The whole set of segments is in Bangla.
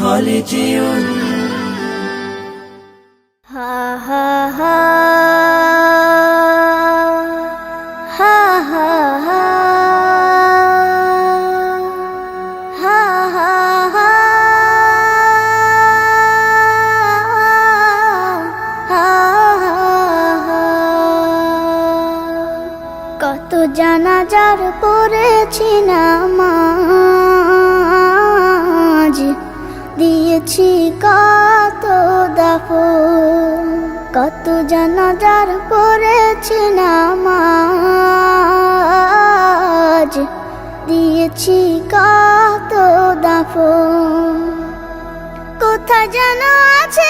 হলে যেও হা হা হা হা হা হা কত জানাজার পড়েছি না মাঝ দিয়েছি কত দাফো কত জানাজার পড়েছি নামাজ। দিয়েছি কত দাফো কোথা জানা আছে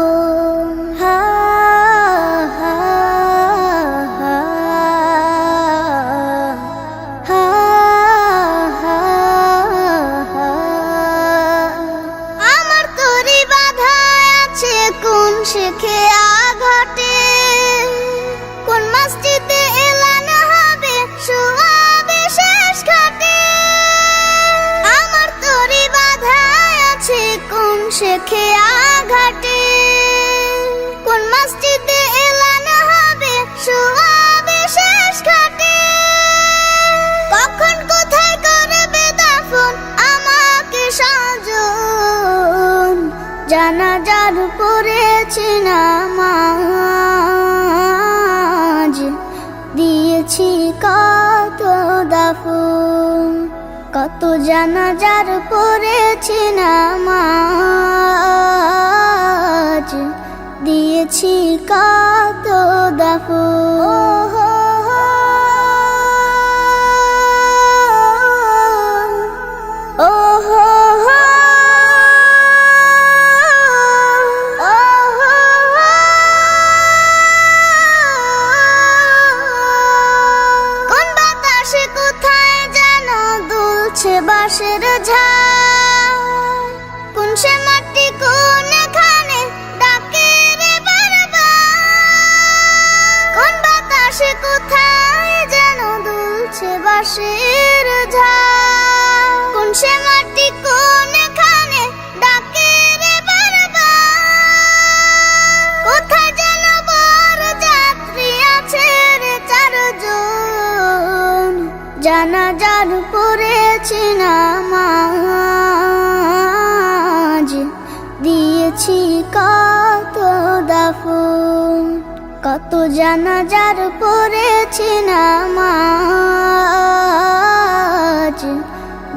শেখে আঘাটে কোন মসজিদে হবে শোয়াবে শেষ ঘাটে। কখন কোথায় করবে দাফন, আমাকে সাজন। দিয়েছি কত দাফন, কত জানাজার পড়েছি নামাজ। বাঁশের ঝাড় কোন সে মাটি, কোন এখানে ডাকে রে কোন বাতাসে কোথায় যেন দুলছে ঝাড় কোন সে মাটি, কোন এখানে ডাকে রে কোথায় যেন যাত্রী আছে রে চারজন। জানাজার পড়েছি কত জানাজার পড়েছি নামাজ।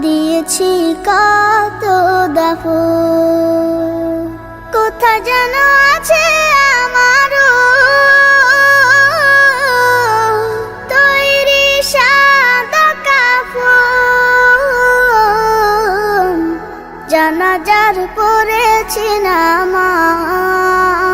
দিয়েছি কত দাফন। কোথা যেন আছে আমারও তৈরি সাদা কাফন। জানাজার পড়েছি নামাজ।